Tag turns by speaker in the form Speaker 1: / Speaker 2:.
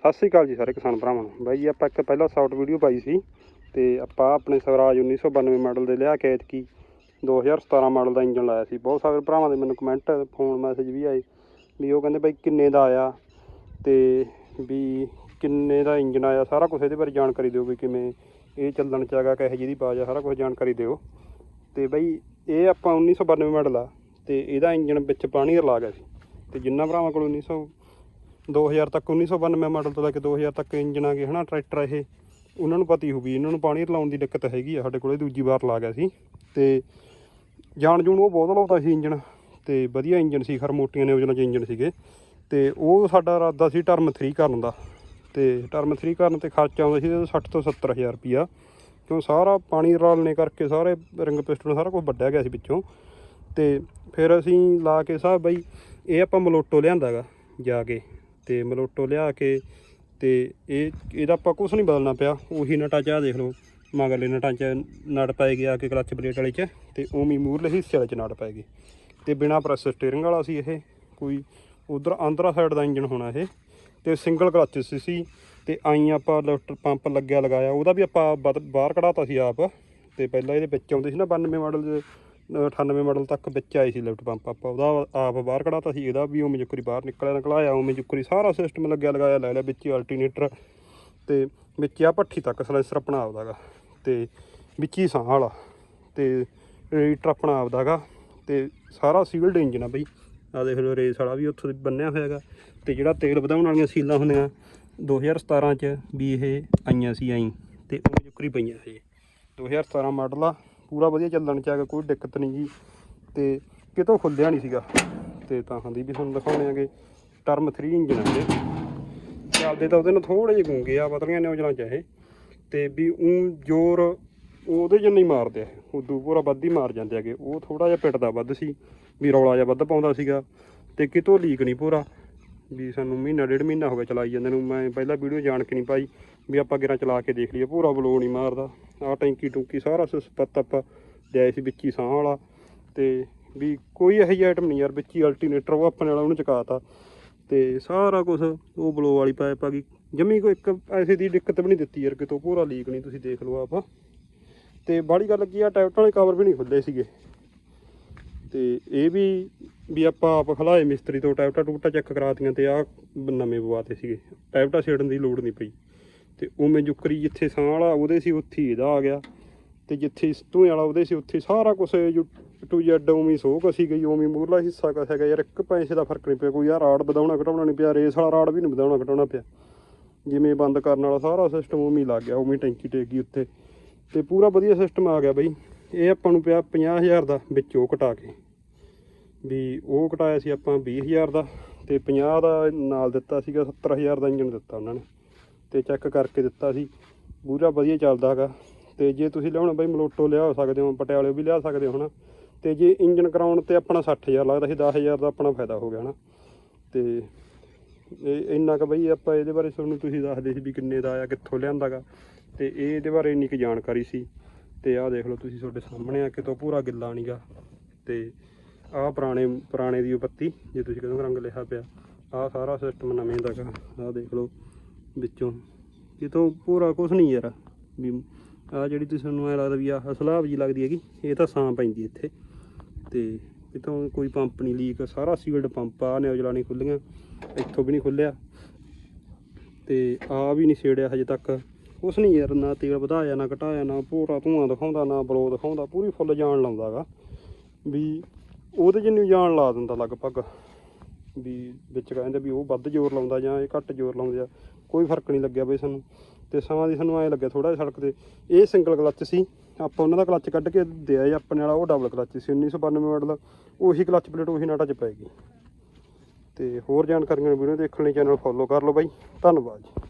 Speaker 1: ਸਤਿ ਸ੍ਰੀ ਅਕਾਲ ਜੀ ਸਾਰੇ ਕਿਸਾਨ ਭਰਾਵਾਂ ਨੂੰ। ਬਾਈ ਜੀ, ਆਪਾਂ ਇੱਕ ਪਹਿਲਾਂ ਸ਼ਾਰਟ ਵੀਡੀਓ ਪਾਈ ਸੀ ਤੇ ਆਪਾਂ ਆਪਣੇ ਸਵਰਾਜ 1992 ਮਾਡਲ ਦੇ ਲਿਆ ਕੇ ਐਤਕੀ 2017 ਮਾਡਲ ਦਾ ਇੰਜਨ ਲਾਇਆ ਸੀ। ਬਹੁਤ ਸਾਰੇ ਭਰਾਵਾਂ ਦੇ ਮੈਨੂੰ ਕਮੈਂਟ ਫੋਨ ਮੈਸੇਜ ਵੀ ਆਏ ਵੀ ਉਹ ਕਹਿੰਦੇ ਬਾਈ ਕਿੰਨੇ ਦਾ ਆਇਆ ਤੇ ਵੀ ਕਿੰਨੇ ਦਾ ਇੰਜਨ ਆਇਆ, ਸਾਰਾ ਕੁਝ ਇਹਦੇ ਬਾਰੇ ਜਾਣਕਾਰੀ ਦਿਓ ਵੀ ਕਿਵੇਂ ਇਹ ਚੱਲਣ ਚ ਹੈਗਾ, ਕਿਹੋ ਜਿਹੀ ਬਾਜ ਆ, ਸਾਰਾ ਕੁਝ ਜਾਣਕਾਰੀ ਦਿਓ। ਤੇ ਬਾਈ ਇਹ ਆਪਾਂ 1992 ਮਾਡਲ ਆ ਤੇ ਇਹਦਾ ਇੰਜਨ ਵਿੱਚ ਪਾਣੀ ਰਲਾ ਗਿਆ ਸੀ। ਤੇ ਜਿੰਨਾ ਭਰਾਵਾਂ ਕੋਲ 1900 2000 ਤੱਕ 1992 ਮਾਡਲ ਤੋਂ ਲੈ ਕੇ 2000 ਤੱਕ ਇੰਜਨ ਆ ਗਏ, ਹਨਾ, ਟਰੈਕਟਰ ਇਹ। ਉਹਨਾਂ ਨੂੰ ਪਤੀ ਹੀ ਹੋਊਗੀ ਇਹਨਾਂ ਨੂੰ ਪਾਣੀ ਰਲਾਉਣ ਦੀ ਦਿੱਕਤ ਹੈਗੀ ਆ, ਸਾਡੇ ਕੋਲੇ ਦੂਜੀ ਵਾਰ ਲਾ ਗਿਆ ਸੀ। ਤੇ ਜਾਣ ਜੂਣ ਉਹ ਬਹੁਤ ਲਾਉਂਦਾ ਸੀ ਇੰਜਨ ਤੇ ਵਧੀਆ ਇੰਜਨ ਸੀ, ਖਰ ਮੋਟੀਆਂ ਨੇ ਉਹਨਾਂ ਚ ਇੰਜਨ ਸੀਗੇ। ਤੇ ਉਹ ਸਾਡਾ ਇਰਾਦਾ ਸੀ ਟਰਮ 3 ਕਰਨ ਦਾ। ਤੇ ਟਰਮ 3 ਕਰਨ ਤੇ ਖਰਚਾ ਆਉਂਦਾ ਸੀ 60 ਤੋਂ 70000 ਰੁਪਿਆ ਕਿਉਂ ਸਾਰਾ ਪਾਣੀ ਰਲਣੇ ਕਰਕੇ ਸਾਰੇ ਰਿੰਗ ਪਿਸਟਨ ਸਾਰਾ ਕੁਝ ਵੱਢਿਆ ਗਿਆ ਸੀ ਵਿੱਚੋਂ ਤੇ ਫਿਰ ਅਸੀਂ ਲਾ ਕੇ ਸਾਹਿਬ ਬਈ, ਇਹ ਆਪਾਂ ਮਲੋਟੋ ਲਿਆਂਦਾਗਾ ਜਾ ਕੇ। ਤੇ ਮਲੋਟੋ ਲਿਆ ਕੇ ਤੇ ਇਹ, ਇਹਦਾ ਆਪਾਂ ਕੁਝ ਨਹੀਂ ਬਦਲਣਾ ਪਿਆ। ਉਹੀ ਨਟਾਂ ਚਾਹ ਦੇਖ ਲਓ, ਮਗਰਲੇ ਨਟਾਂ 'ਚ ਨਟ ਪੈ ਗਿਆ ਕਿ ਕਲੱਚ ਪਲੇਟ ਵਾਲੇ 'ਚ, ਤੇ ਉਵੇਂ ਮੂਰਲੇ ਹਿੱਸੇ ਵਾਲੇ 'ਚ ਨਟ ਪੈ ਗਏ। ਤੇ ਬਿਨਾ ਪ੍ਰੈਸ ਸਟੀਅਰਿੰਗ ਵਾਲਾ ਸੀ ਇਹ, ਕੋਈ ਉਧਰ ਆਂਧਰਾ ਸਾਈਡ ਦਾ ਇੰਜਨ ਹੋਣਾ ਇਹ, ਤੇ ਸਿੰਗਲ ਕਲੱਚ ਸੀ ਸੀ। ਤੇ ਆਈ ਆਪਾਂ ਲਿਫਟ ਪੰਪ ਲੱਗਿਆ ਲਗਾਇਆ, ਉਹਦਾ ਵੀ ਆਪਾਂ ਬਦ- ਬਾਹਰ ਕਢਾਤਾ ਸੀ ਆਪ। ਤੇ ਪਹਿਲਾਂ ਇਹਦੇ ਵਿੱਚ ਆਉਂਦੇ ਸੀ ਨਾ 92 ਮਾਡਲ ਦੇ 98 ਮਾਡਲ ਤੱਕ ਵਿੱਚ ਆਏ ਸੀ ਲਿਫਟ ਪੰਪ ਆਪਾਂ ਉਹਦਾ ਆਪ ਬਾਹਰ ਕਢਾਤਾ ਸੀ, ਇਹਦਾ ਵੀ ਉਵੇਂ ਜੁਕਰੀ ਬਾਹਰ ਨਿਕਲਿਆ, ਨਿਕਲਾਇਆ, ਉਵੇਂ ਜੁਕਰੀ ਸਾਰਾ ਸਿਸਟਮ ਲੱਗਿਆ, ਲਗਾਇਆ, ਲੈ ਲਿਆ, ਵਿੱਚ ਅਲਟਰਨੇਟਰ ਤੇ ਵਿੱਚ ਆ ਭੱਠੀ ਤੱਕ ਸਲੈਂਸਰ ਆਪਣਾ ਆਪਦਾਗਾ ਤੇ ਵਿੱਚ ਹੀ ਸਾਹ ਵਾਲਾ। ਤੇ ਰੇਟਰ ਆਪਣਾ ਆਪਦਾਗਾ ਤੇ ਸਾਰਾ ਸੀਲਡ ਇੰਜਨ ਆ ਬਈ। ਆ ਦੇਖ ਲਓ ਰੇਸ ਵਾਲਾ ਵੀ ਉੱਥੋਂ ਦੀ ਬੰਨਿਆ ਹੋਇਆਗਾ ਤੇ ਜਿਹੜਾ ਤੇਲ ਵਧਾਉਣ ਵਾਲੀਆਂ ਸੀਲਾਂ ਹੁੰਦੀਆਂ 2017 ਚ ਵੀ ਇਹ ਆਈਆਂ ਸੀ ਆਈ ਤੇ ਉਹ ਜੁਕਰੀ ਪਈਆਂ ਸੀ। 2017 ਮਾਡਲ ਆ। ਪੂਰਾ ਵਧੀਆ ਚੱਲਣ ਚ ਆ ਗਿਆ ਕੋਈ ਦਿੱਕਤ ਨਹੀਂ ਜੀ ਤੇ ਕਿਤੋਂ ਖੁੱਲਿਆ ਨਹੀਂ ਸੀਗਾ। ਤੇ ਤਾਂ ਹਾਂ ਦੀ ਵੀ ਤੁਹਾਨੂੰ ਦਿਖਾਉਣੇ ਆਗੇ। ਟਰਮ 3 ਇੰਜਨ ਆ ਇਹ ਚੱਲਦੇ ਤਾਂ ਉਹਦੇ ਨਾਲ ਥੋੜੇ ਜਿਹੇ ਗੂੰਗੇ ਆ ਪਤਲੀਆਂ ਨੇ ਉਹ ਚ ਇਹ। ਤੇ ਵੀ ਉਹ ਜ਼ੋਰ ਉਹਦੇ ਜਿੰਨਾ ਨਹੀਂ ਮਾਰਦੇ ਉਦੋਂ ਪੂਰਾ ਵੱਧ ਹੀ ਮਾਰ ਜਾਂਦੇ ਆਗੇ। ਉਹ ਥੋੜਾ ਜਿਹਾ ਪਿੱਟਦਾ ਵੱਧ ਸੀ। ਵੀ ਰੌਲਾ ਜਿਹਾ ਵੱਧ ਪਾਉਂਦਾ ਸੀਗਾ। ਤੇ ਕਿਤੋਂ ਲੀਕ ਨਹੀਂ ਪੂਰਾ। ਵੀ ਸਾਨੂੰ ਮਹੀਨਾ, ਡੇਢ ਮਹੀਨਾ ਹੋ ਗਿਆ ਚਲਾਈ ਜਾਂਦੇ ਨੂੰ। ਮੈਂ ਪਹਿਲਾਂ ਵੀਡੀਓ ਜਾਣ ਕੇ ਨਹੀਂ ਪਾਈ ਵੀ ਆਪਾਂ ਗਿਰਾਂ ਚਲਾ ਕੇ ਦੇਖ ਲਈਏ। ਪੂਰਾ ਬਲੋ ਨਹੀਂ ਮਾਰਦਾ। ਆਹ ਟੈਂਕੀ ਟੂੰਕੀ ਸਾਰਾ ਸਪੱਤ ਆਪਾਂ ਲਿਆਏ ਸੀ ਵਿੱਚ ਹੀ ਸਾਹ ਵਾਲਾ। ਤੇ ਵੀ ਕੋਈ ਇਹੋ ਜਿਹੀ ਆਈਟਮ ਨਹੀਂ ਯਾਰ, ਵਿੱਚ ਹੀ ਅਲਟਰਨੇਟਰ ਉਹ ਆਪਣੇ ਵਾਲਾ ਉਹਨੂੰ ਚਕਾਤਾ। ਤੇ ਸਾਰਾ ਕੁਝ ਉਹ ਬਲੋ ਵਾਲੀ ਪਾਇਪ ਆ ਗਈ। ਜਮੀ ਕੋਈ ਇੱਕ ਐਸੇ ਦੀ ਦਿੱਕਤ ਵੀ ਨਹੀਂ ਦਿੱਤੀ ਯਾਰ ਕਿਤੋਂ। ਪੂਰਾ ਲੀਕ ਨਹੀਂ, ਤੁਸੀਂ ਦੇਖ ਲਓ ਆਪਾਂ। ਤੇ ਬਾੜੀ ਗੱਲ ਕੀ ਆ ਟਾਇਰ ਵਾਲੇ ਕਵਰ ਵੀ ਨਹੀਂ ਖੁੱਲੇ ਸੀਗੇ। ਤੇ ਇਹ ਵੀ ਵੀ ਆਪਾਂ ਆਪ ਖਲਾਏ ਮਿਸਤਰੀ ਤੋਂ ਟੈਪਟਾ ਟੂਟਾ ਚੈੱਕ ਕਰਾਤੀਆਂ ਤੇ ਆ ਨਵੇਂ ਪਵਾਤੇ ਸੀਗੇ। ਟੈਪਟਾ ਛੇੜਨ ਦੀ ਲੋੜ ਨਹੀਂ ਪਈ। ਤੇ ਉਵੇਂ ਜੁਕਰੀ ਜਿੱਥੇ ਸਾਹ ਵਾਲਾ, ਉਹਦੇ ਸੀ ਉੱਥੇ ਹੀ ਇਹਦਾ ਆ ਗਿਆ। ਤੇ ਜਿੱਥੇ ਧੂਏ ਵਾਲਾ, ਉਹਦੇ ਸੀ ਉੱਥੇ ਸਾਰਾ ਕੁਝ ਟੂ ਜੈਡ ਉਵੇਂ ਸੋਕ ਕਸੀ ਗਈ, ਉਵੇਂ ਮੂਰਲਾ ਹਿੱਸਾ ਕਸਿਆ ਗਿਆ। ਯਾਰ ਇੱਕ ਪੈਸੇ ਦਾ ਫ਼ਰਕ ਨਹੀਂ ਪਿਆ ਕੋਈ ਯਾਰ ਰਾੜ ਵਧਾਉਣਾ ਘਟਾਉਣਾ ਨਹੀਂ ਪਿਆ, ਰੇਸ ਵਾਲਾ ਰਾੜ ਵੀ ਨਹੀਂ ਵਧਾਉਣਾ ਘਟਾਉਣਾ ਪਿਆ। ਜਿਵੇਂ ਬੰਦ ਕਰਨ ਵਾਲਾ ਸਾਰਾ ਸਿਸਟਮ ਉਵੇਂ ਲੱਗ ਗਿਆ, ਉਵੇਂ ਟੈਂਕੀ ਟੇਕ ਗਈ ਉੱਤੇ ਤੇ ਪੂਰਾ ਵਧੀਆ ਸਿਸਟਮ ਆ ਗਿਆ ਬਈ। ਇਹ ਆਪਾਂ ਨੂੰ ਪਿਆ 50000 ਦਾ ਵਿੱਚੋਂ ਉਹ ਕਟਾ ਕੇ। ਵੀ ਉਹ ਕਟਾਇਆ ਸੀ ਆਪਾਂ 20000 ਦਾ ਤੇ 50 ਦਾ ਨਾਲ ਦਿੱਤਾ ਸੀਗਾ 70000 ਦਾ ਇੰਜਨ ਦਿੱਤਾ ਉਹਨਾਂ ਨੇ ਤੇ ਚੈੱਕ ਕਰਕੇ ਦਿੱਤਾ ਸੀ। ਪੂਰਾ ਵਧੀਆ ਚੱਲਦਾ ਹੈਗਾ। ਤੇ ਜੇ ਤੁਸੀਂ ਲਿਆਉਣਾ ਬਈ ਮਲੋਟੋ ਲਿਆ ਸਕਦੇ ਹੋ, ਪਟਿਆਲੇ ਵੀ ਲਿਆ ਸਕਦੇ ਹੋ ਹਨਾ। ਤੇ ਜੇ ਇੰਜਨ ਕਰਾਉਣ ਤੇ ਆਪਣਾ 60000 ਲੱਗਦਾ ਸੀ 10000 ਦਾ ਆਪਣਾ ਫਾਇਦਾ ਹੋ ਗਿਆ ਹਨਾ। ਤੇ ਇਹ ਇੰਨਾ ਕੁ ਬਈ ਆਪਾਂ ਇਹਦੇ ਬਾਰੇ ਤੁਹਾਨੂੰ ਤੁਸੀਂ ਦੱਸਦੇ ਸੀ ਵੀ ਕਿੰਨੇ ਦਾ ਆਇਆ, ਕਿੱਥੋਂ ਲਿਆਂਦਾਗਾ ਤੇ ਇਹ ਇਹਦੇ ਬਾਰੇ ਇੰਨੀ ਕੁ ਜਾਣਕਾਰੀ ਸੀ। ਤੇ ਆਹ ਦੇਖ ਲਓ ਤੁਸੀਂ ਤੁਹਾਡੇ ਸਾਹਮਣੇ ਆ ਕਿਤੋਂ ਪੂਰਾ ਗਿੱਲਾ ਨਹੀਂਗਾ। ਤੇ ਆਹ ਪੁਰਾਣੇ ਪੁਰਾਣੇ ਦੀ ਉਹ ਪੱਤੀ, ਜੇ ਤੁਸੀਂ ਕਹਿੰਦੇ ਰੰਗ ਲਿਖਿਆ ਪਿਆ, ਆਹ ਸਾਰਾ ਸਿਸਟਮ ਨਵੇਂ ਦਾਗਾ ਆਹ ਦੇਖ ਲਓ ਵਿੱਚੋਂ। ਕਿਤੋਂ ਪੂਰਾ ਕੁਝ ਨਹੀਂ ਯਾਰ। ਵੀ ਆਹ ਜਿਹੜੀ ਤੁਸੀਂ ਸਾਨੂੰ ਐ ਲੱਗਦਾ ਵੀ ਆਹ ਸਲਾਬ ਜੀ ਲੱਗਦੀ ਹੈਗੀ, ਇਹ ਤਾਂ ਸਾਂ ਪੈਂਦੀ ਇੱਥੇ। ਤੇ ਕਿਤੋਂ ਕੋਈ ਪੰਪ ਨਹੀਂ ਲੀਕ ਸਾਰਾ ਸੀਲਡ ਪੰਪ ਆ ਨਿਊਜ਼ਲਾ ਨਹੀਂ ਖੁੱਲੀਆਂ ਇੱਥੋਂ ਵੀ ਨਹੀਂ ਖੁੱਲਿਆ ਤੇ ਆ ਵੀ ਨਹੀਂ ਛੇੜਿਆ ਹਜੇ ਤੱਕ। ਕੁਛ ਨਹੀਂ ਯਾਰ, ਨਾ ਤੇਲ ਵਧਾਇਆ, ਨਾ ਘਟਾਇਆ, ਨਾ ਪੂਰਾ ਧੂਆਂ ਦਿਖਾਉਂਦਾ, ਨਾ ਬਲੋ ਦਿਖਾਉਂਦਾ, ਪੂਰੀ ਫੁੱਲ ਜਾਣ ਲਾਉਂਦਾਗਾ। ਵੀ ਉਹਦੇ ਜਿੰਨੀ ਜਾਣ ਲਾ ਦਿੰਦਾ ਲਗਭਗ, ਵੀ ਵਿੱਚ ਕਹਿੰਦੇ ਵੀ ਉਹ ਵੱਧ ਜ਼ੋਰ ਲਾਉਂਦਾ ਜਾਂ ਇਹ ਘੱਟ ਜ਼ੋਰ ਲਾਉਂਦੇ ਆ, ਕੋਈ ਫ਼ਰਕ ਨਹੀਂ ਲੱਗਿਆ ਬਈ ਸਾਨੂੰ। ਤੇ ਸਮਾਂ ਦੀ ਸਾਨੂੰ ਐ ਲੱਗਿਆ ਥੋੜਾ ਜਿਹਾ ਸੜਕ ਤੇ। ਇਹ ਸਿੰਗਲ ਕਲੱਚ ਸੀ, ਆਪਾਂ ਉਹਨਾਂ ਦਾ ਕਲੱਚ ਕੱਢ ਕੇ ਦਿਆ ਜੀ ਆਪਣੇ ਵਾਲਾ ਉਹ ਡਬਲ ਕਲੱਚ ਸੀ 1992 ਮਾਡਲ ਉਹੀ ਕਲੱਚ ਪਲੇਟ ਉਹੀ ਨਾਟਾ ਚ ਪੈ ਗਈ। ਤੇ ਹੋਰ ਜਾਣਕਾਰੀਆਂ ਵੀਡੀਓ ਦੇਖਣ ਲਈ ਚੈਨਲ ਫੋਲੋ ਕਰ ਲਓ ਬਾਈ, ਧੰਨਵਾਦ ਜੀ।